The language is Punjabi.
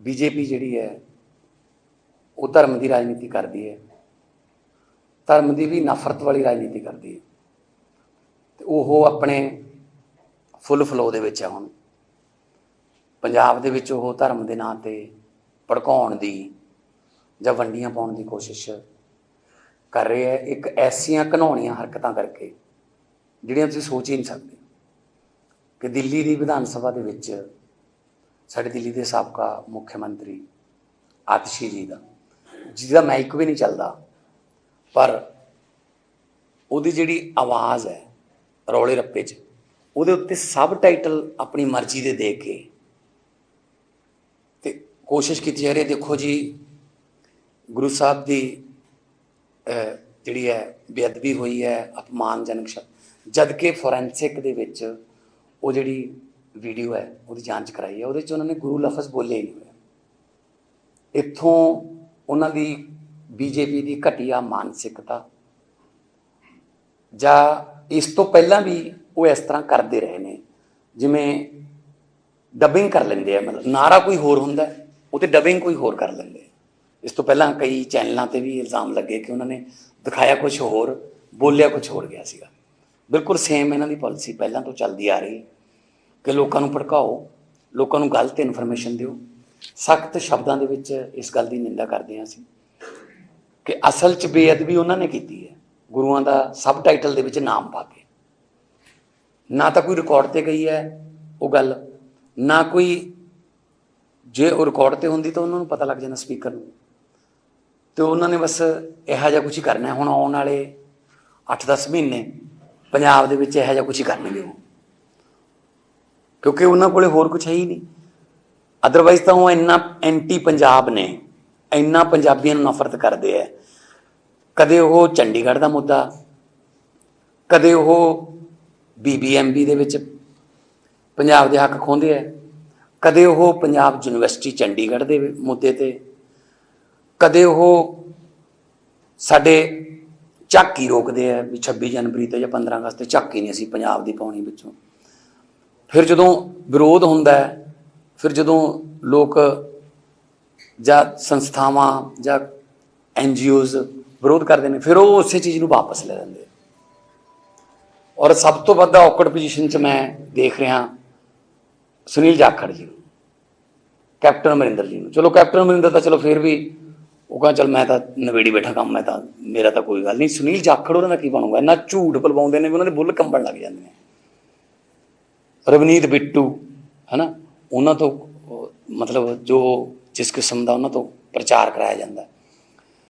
ਬੀਜੇਪੀ ਜਿਹੜੀ ਹੈ, ਉਹ ਧਰਮ ਦੀ ਰਾਜਨੀਤੀ ਕਰਦੀ ਹੈ। ਧਰਮ ਦੀ ਵੀ ਨਫ਼ਰਤ ਵਾਲੀ ਰਾਜਨੀਤੀ ਕਰਦੀ ਹੈ। ਤੇ ਉਹ ਆਪਣੇ ਫੁੱਲ ਫਲੋ ਦੇ ਵਿੱਚ ਹੈ ਹੁਣ। ਪੰਜਾਬ ਦੇ ਵਿੱਚ ਉਹ ਧਰਮ ਦੇ ਨਾਂ ਤੇ ਭੜਕਾਉਣ ਦੀ ਜਾਂ ਵੰਡੀਆਂ ਪਾਉਣ ਦੀ ਕੋਸ਼ਿਸ਼ ਕਰ ਰਹੇ ਹੈ। ਇੱਕ ਐਸੀਆਂ ਘਨੌਣੀਆਂ ਹਰਕਤਾਂ ਕਰਕੇ, ਜਿਹੜੀਆਂ ਤੁਸੀਂ ਸੋਚ ਹੀ ਨਹੀਂ ਸਕਦੇ ਕਿ ਦਿੱਲੀ ਦੀ ਵਿਧਾਨ ਸਭਾ ਦੇ ਵਿੱਚ ਸਾਡੇ ਦਿੱਲੀ ਦੇ ਸਾਬਕਾ ਮੁੱਖ ਮੰਤਰੀ ਆਤਸ਼ੀ ਜੀ ਦਾ, ਜਿਹਦਾ ਮਾਈਕ ਵੀ ਨਹੀਂ ਚੱਲਦਾ, ਪਰ ਉਹਦੀ ਜਿਹੜੀ ਆਵਾਜ਼ ਹੈ ਰੌਲੇ ਰੱਪੇ 'ਚ, ਉਹਦੇ ਉੱਤੇ ਸਬ ਟਾਈਟਲ ਆਪਣੀ ਮਰਜ਼ੀ ਦੇ ਦੇ ਕੇ ਤੇ ਕੋਸ਼ਿਸ਼ ਕੀਤੀ ਜਾ ਰਹੀ ਹੈ, ਦੇਖੋ ਜੀ, ਗੁਰੂ ਸਾਹਿਬ ਦੀ ਜਿਹੜੀ ਹੈ ਬੇਅਦਬੀ ਹੋਈ ਹੈ, ਅਪਮਾਨਜਨਕ ਸ਼ਬਦ ਜਦ ਕਿ ਫੋਰੈਂਸਿਕ ਦੇ ਵਿੱਚ ਉਹ ਜਿਹੜੀ ਵੀਡੀਓ ਹੈ, ਉਹਦੀ ਜਾਂਚ ਕਰਾਈ ਹੈ, ਉਹਦੇ 'ਚ ਉਹਨਾਂ ਨੇ ਗੁਰੂ ਲਫ਼ਜ਼ ਬੋਲੇ ਹੀ ਨਹੀਂ ਹੋਇਆ ਇੱਥੋਂ ਉਹਨਾਂ ਦੀ ਬੀਜੇਪੀ ਦੀ ਘਟੀਆ ਮਾਨਸਿਕਤਾ ਜਾਂ ਇਸ ਤੋਂ ਪਹਿਲਾਂ ਵੀ ਉਹ ਇਸ ਤਰ੍ਹਾਂ ਕਰਦੇ ਰਹੇ ਨੇ, ਜਿਵੇਂ ਡਬਿੰਗ ਕਰ ਲੈਂਦੇ ਆ, ਮਤਲਬ ਨਾਰਾ ਕੋਈ ਹੋਰ ਹੁੰਦਾ, ਉਹ ਤੇ ਡਬਿੰਗ ਕੋਈ ਹੋਰ ਕਰ ਲੈਂਦੇ ਇਸ ਤੋਂ ਪਹਿਲਾਂ ਕਈ ਚੈਨਲਾਂ ਤੇ ਵੀ ਇਲਜ਼ਾਮ ਲੱਗੇ ਕਿ ਉਹਨਾਂ ਨੇ ਦਿਖਾਇਆ ਕੁਝ ਹੋਰ, ਬੋਲਿਆ ਕੁਝ ਹੋਰ ਗਿਆ ਸੀਗਾ। ਬਿਲਕੁਲ ਸੇਮ ਇਹਨਾਂ ਦੀ ਪਾਲਿਸੀ ਪਹਿਲਾਂ ਤੋਂ ਚੱਲਦੀ ਆ ਰਹੀ। ਕਿ ਲੋਕਾਂ ਨੂੰ ਭੜਕਾਓ, ਲੋਕਾਂ ਨੂੰ ਗਲਤ ਇਨਫੋਰਮੇਸ਼ਨ ਦਿਓ। ਸਖਤ ਸ਼ਬਦਾਂ ਦੇ ਵਿੱਚ ਇਸ ਗੱਲ ਦੀ ਨਿੰਦਾ ਕਰਦੇ ਹਾਂ ਅਸੀਂ ਕਿ ਅਸਲ 'ਚ ਬੇਅਦਬੀ ਉਹਨਾਂ ਨੇ ਕੀਤੀ ਹੈ। ਗੁਰੂਆਂ ਦਾ ਸਬ ਟਾਈਟਲ ਦੇ ਵਿੱਚ ਨਾਮ ਪਾ ਕੇ। ਨਾ ਤਾਂ ਕੋਈ ਰਿਕਾਰਡ ਤੇ ਗਈ ਹੈ ਉਹ ਗੱਲ, ਨਾ ਕੋਈ ਜੇ ਉਹ ਰਿਕਾਰਡ ਤੇ ਹੁੰਦੀ ਤਾਂ ਉਹਨਾਂ ਨੂੰ ਪਤਾ ਲੱਗ ਜਾਂਦਾ ਸਪੀਕਰ ਨੂੰ। ਤੇ ਉਹਨਾਂ ਨੇ ਬਸ ਇਹੋ ਜਿਹਾ ਕੁਝ ਹੀ ਕਰਨਾ ਹੁਣ ਆਉਣ ਵਾਲੇ 8-10 ਮਹੀਨੇ ਪੰਜਾਬ ਦੇ ਵਿੱਚ ਇਹੋ ਜਿਹਾ ਕੁਝ ਹੀ ਕਰਨਗੇ ਉਹ। ਕਿਉਂਕਿ ਉਹਨਾਂ ਕੋਲੇ ਹੋਰ ਕੁਝ ਹੈ ਹੀ ਨਹੀਂ। ਅਦਰਵਾਈਜ਼ ਤਾਂ ਉਹ ਇੰਨਾ ਐਂਟੀ ਪੰਜਾਬ ਨੇ, ਇੰਨਾ ਪੰਜਾਬੀਆਂ ਨੂੰ ਨਫ਼ਰਤ ਕਰਦੇ ਆ ਕਦੇ ਉਹ ਚੰਡੀਗੜ੍ਹ ਦਾ ਮੁੱਦਾ, ਕਦੇ ਉਹ ਬੀਬੀਐਮਬੀ ਦੇ ਵਿੱਚ ਪੰਜਾਬ ਦੇ ਹੱਕ ਖੋਹਦੇ ਆ ਕਦੇ ਉਹ ਪੰਜਾਬ ਯੂਨੀਵਰਸਿਟੀ ਚੰਡੀਗੜ੍ਹ ਦੇ ਮੁੱਦੇ ਤੇ, ਕਦੇ ਉਹ ਸਾਡੇ ਝਾਕੀ ਰੋਕਦੇ ਆ ਵੀ 26 ਜਨਵਰੀ ਤੇ ਜਾਂ 15 ਅਗਸਤ ਤੇ ਝਾਕੀ ਨਹੀਂ ਅਸੀਂ ਪੰਜਾਬ ਦੀ ਪਾਉਣੀ ਵਿੱਚੋਂ। ਫਿਰ ਜਦੋਂ ਵਿਰੋਧ ਹੁੰਦਾ ਹੈ, ਫਿਰ ਜਦੋਂ ਲੋਕ ਜਾਂ ਸੰਸਥਾਵਾਂ ਜਾਂ ਐਨ ਐਨਜੀਓਜ਼ ਵਿਰੋਧ ਕਰਦੇ ਨੇ, ਫਿਰ ਉਹ ਉਸੇ ਚੀਜ਼ ਨੂੰ ਵਾਪਸ ਲੈ ਲੈਂਦੇ ਔਰ ਸਭ ਤੋਂ ਵੱਧ ਔਕੜ ਪੋਜੀਸ਼ਨ 'ਚ ਮੈਂ ਦੇਖ ਰਿਹਾ ਸੁਨੀਲ ਜਾਖੜ ਜੀ ਨੂੰ, ਕੈਪਟਨ ਅਮਰਿੰਦਰ ਜੀ ਨੂੰ। ਚਲੋ ਕੈਪਟਨ ਅਮਰਿੰਦਰ ਤਾਂ ਚਲੋ ਫਿਰ ਵੀ ਉਹ ਕਹਿੰਦਾ, ਚਲ ਮੈਂ ਤਾਂ ਨਵੇੜੀ ਬੈਠਾ ਕੰਮ, ਮੈਂ ਤਾਂ, ਮੇਰਾ ਤਾਂ ਕੋਈ ਗੱਲ ਨਹੀਂ। ਸੁਨੀਲ ਜਾਖੜ, ਉਹਨਾਂ ਦਾ ਕੀ ਬਣੂਗਾ? ਇੰਨਾ ਝੂਠ ਪਲਵਾਉਂਦੇ ਨੇ ਵੀ ਉਹਨਾਂ ਦੇ ਬੁੱਲ ਕੰਬਣ ਲੱਗ ਜਾਂਦੇ ਨੇ। ਰਵਨੀਤ ਬਿੱਟੂ, ਹਨਾ? ਉਹਨਾਂ ਤੋਂ, ਮਤਲਬ ਜੋ ਜਿਸ ਕਿਸਮ ਦਾ ਉਹਨਾਂ ਤੋਂ ਪ੍ਰਚਾਰ ਕਰਾਇਆ ਜਾਂਦਾ।